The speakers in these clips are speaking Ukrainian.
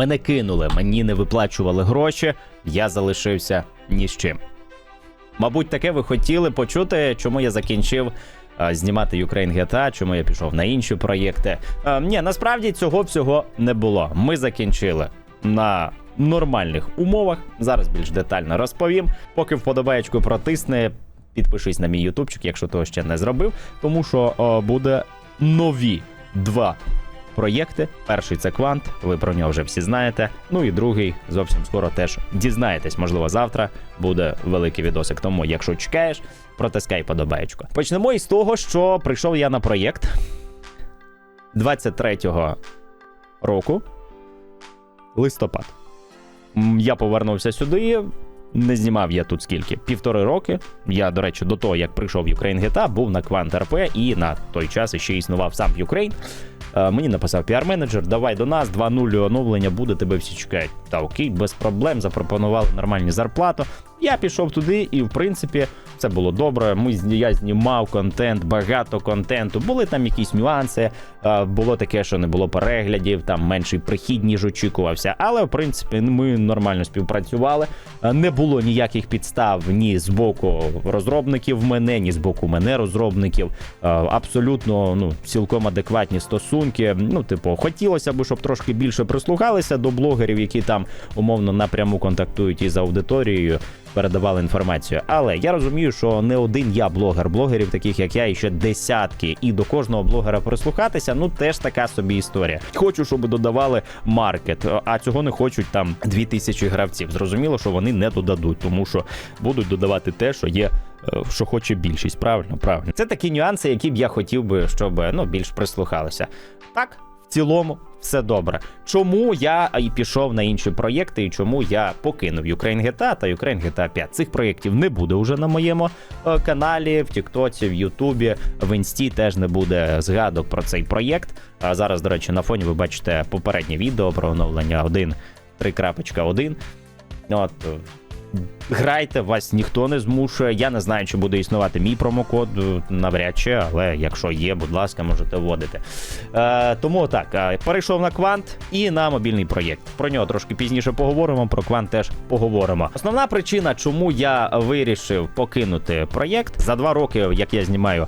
Мене кинули, мені не виплачували гроші, я залишився ні з чим. Мабуть, таке ви хотіли почути, чому я закінчив а, знімати Ukraine GTA, чому я пішов на інші проєкти. А, ні, насправді цього всього не було. Ми закінчили на нормальних умовах. Зараз більш детально розповім. Поки вподобаєчку протисни, підпишись на мій ютубчик, якщо того ще не зробив, тому що о, буде нові два проєкти. Перший це квант, ви про нього вже всі знаєте. Ну і другий зовсім скоро теж дізнаєтесь. Можливо, завтра буде великий відосик. Тому, якщо чекаєш, протискай подобаєчку. Почнемо із того, що прийшов я на проєкт 23-го року. Листопад. Я повернувся сюди. Не знімав я тут скільки? Півтори роки. Я, до речі, до того, як прийшов в Ukraine GTA, був на Quant RP і на той час ще існував сам Ukraine. Е, Мені написав піар-менеджер, давай до нас, 2.0 оновлення буде, тебе всі чекають. Та окей, без проблем, запропонували нормальні зарплату. Я пішов туди, і в принципі це було добре. Ми я знімав контент, багато контенту. Були там якісь нюанси. Було таке, що не було переглядів, там менший прихід, ніж очікувався. Але в принципі ми нормально співпрацювали. Не було ніяких підстав ні з боку розробників мене, ні з боку мене розробників. Абсолютно ну цілком адекватні стосунки. Ну, типу, хотілося б, щоб трошки більше прислухалися до блогерів, які там умовно напряму контактують із аудиторією. Передавали інформацію, але я розумію, що не один я блогер, блогерів, таких як я, і ще десятки, і до кожного блогера прислухатися, ну теж така собі історія. Хочу, щоб додавали маркет, а цього не хочуть там 2000 гравців. Зрозуміло, що вони не додадуть, тому що будуть додавати те, що є. е, Що хоче більшість, правильно, правильно. Це такі нюанси, які б я хотів би, щоб ну більш прислухалися. Так, в цілому все добре. Чому я і пішов на інші проєкти, і чому я покинув Ukraine GTA та Ukraine GTA 5? Цих проєктів не буде вже на моєму е, каналі, в Тіктоці, в Ютубі, в Інсті теж не буде згадок про цей проєкт. А зараз, до речі, на фоні ви бачите попереднє відео про оновлення 1.3.1. От. Грайте, вас ніхто не змушує. Я не знаю, чи буде існувати мій промокод, е, навряд чи, але якщо є, будь ласка, можете вводити. Е, тому так, е, перейшов на квант і на мобільний проєкт. Про нього трошки пізніше поговоримо. Про квант теж поговоримо. Основна причина, чому я вирішив покинути проєкт за два роки, як я знімаю.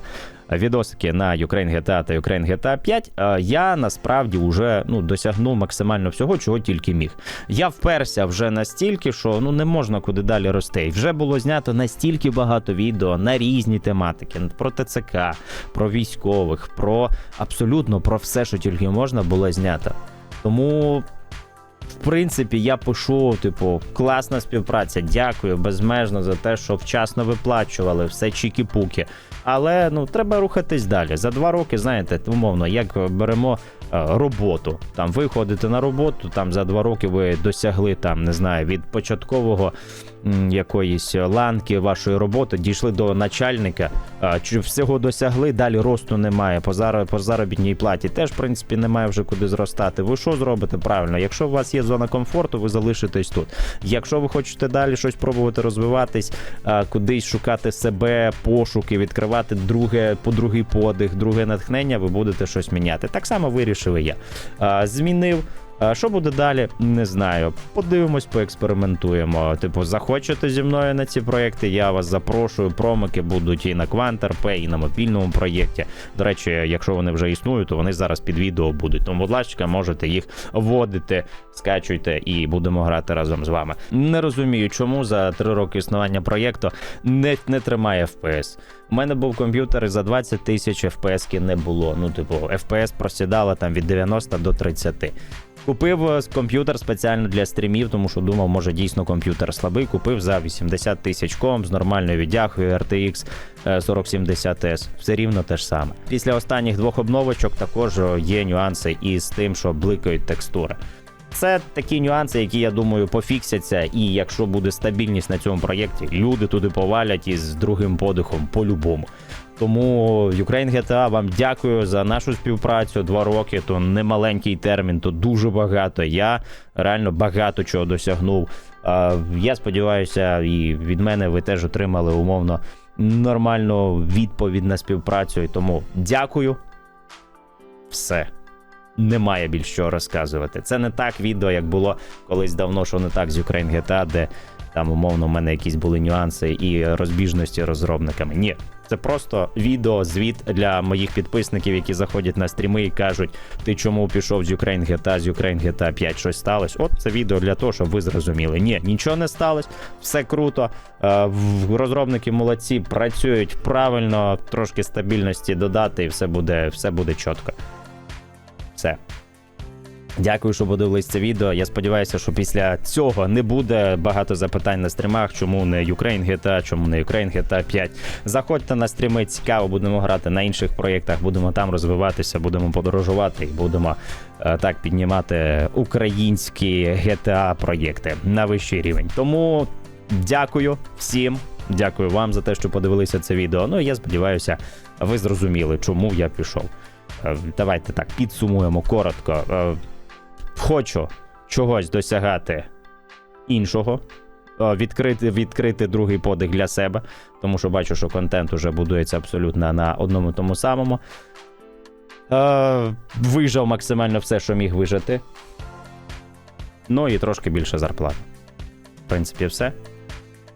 Відосики на Ukraine GTA та Ukraine GTA 5, е, я насправді вже ну, досягнув максимально всього, чого тільки міг. Я вперся вже настільки, що ну не можна куди далі рости. І вже було знято настільки багато відео на різні тематики: про ТЦК, про військових, про абсолютно про все, що тільки можна було знято. Тому. В принципі, я пишу, типу, класна співпраця. Дякую безмежно за те, що вчасно виплачували все чікі-пуки. Але ну треба рухатись далі. За два роки, знаєте, умовно, як беремо е, роботу. Там виходите на роботу, там за два роки ви досягли там, не знаю, від початкового якоїсь ланки вашої роботи, дійшли до начальника, чи всього досягли, далі росту немає. По, заробітній платі теж, в принципі, немає вже куди зростати. Ви що зробите правильно? Якщо у вас є зона комфорту, ви залишитесь тут. Якщо ви хочете далі щось пробувати розвиватись, кудись шукати себе, пошуки, відкривати друге, по другий подих, друге натхнення, ви будете щось міняти. Так само вирішив і я. Змінив. Що буде далі? Не знаю. Подивимось, поекспериментуємо. Типу, захочете зі мною на ці проекти, я вас запрошую. Промики будуть і на QuantRP, і на мобільному проєкті. До речі, якщо вони вже існують, то вони зараз під відео будуть. Тому, будь ласка, можете їх вводити, скачуйте і будемо грати разом з вами. Не розумію, чому за три роки існування проєкту не, не тримає FPS. У мене був комп'ютер і за 20 тисяч FPS не було. Ну, типу, FPS просідала там від 90 до 30. Купив е, комп'ютер спеціально для стрімів, тому що думав, може дійсно комп'ютер слабий. Купив за 80 тисяч ком з нормальною віддягою RTX е, 4070S. Все рівно те ж саме. Після останніх двох обновочок також е, є нюанси із тим, що бликають текстури. Це такі нюанси, які я думаю пофіксяться, і якщо буде стабільність на цьому проєкті, люди туди повалять із другим подихом по-любому. Тому Ukraine GTA вам дякую за нашу співпрацю. Два роки то не маленький термін, то дуже багато. Я реально багато чого досягнув. Я сподіваюся, і від мене ви теж отримали умовно нормальну відповідь на співпрацю. І Тому дякую. Все. Немає більш що розказувати. Це не так відео, як було колись давно, що не так з Ukraine GTA, де там умовно в мене якісь були нюанси і розбіжності розробниками. Ні, це просто відео, звіт для моїх підписників, які заходять на стріми і кажуть: ти чому пішов з Ukraine GTA, з Ukraine GTA 5 щось сталося. От це відео для того, щоб ви зрозуміли. Ні, нічого не сталося, все круто. Е, Розробники молодці, працюють правильно, трошки стабільності додати, і все буде, все буде чітко. Все. Дякую, що подивились це відео. Я сподіваюся, що після цього не буде багато запитань на стрімах, чому не Ukraine GTA, чому не Ukraine GTA 5. Заходьте на стріми, цікаво, будемо грати на інших проєктах, будемо там розвиватися, будемо подорожувати і будемо е, так піднімати українські GTA проєкти на вищий рівень. Тому дякую всім. Дякую вам за те, що подивилися це відео. Ну і я сподіваюся, ви зрозуміли, чому я пішов. Е, Давайте так підсумуємо коротко. Е, Хочу чогось досягати іншого, е, відкрити, відкрити другий подих для себе, тому що бачу, що контент уже будується абсолютно на одному тому самому. Вижав максимально все, що міг вижити. Ну і трошки більше зарплати. В принципі, все.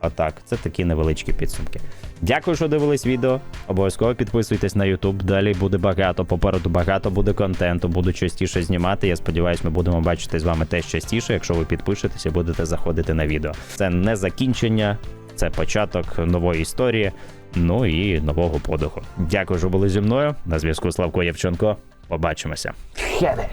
Отак, це такі невеличкі підсумки. Дякую, що дивились відео. Обов'язково підписуйтесь на YouTube. Далі буде багато. Попереду багато буде контенту. Буду частіше знімати. Я сподіваюся, ми будемо бачити з вами теж частіше, якщо ви підпишетесь і будете заходити на відео. Це не закінчення, це початок нової історії. Ну і нового подиху. Дякую, що були зі мною. На зв'язку Славко Євченко. Побачимося.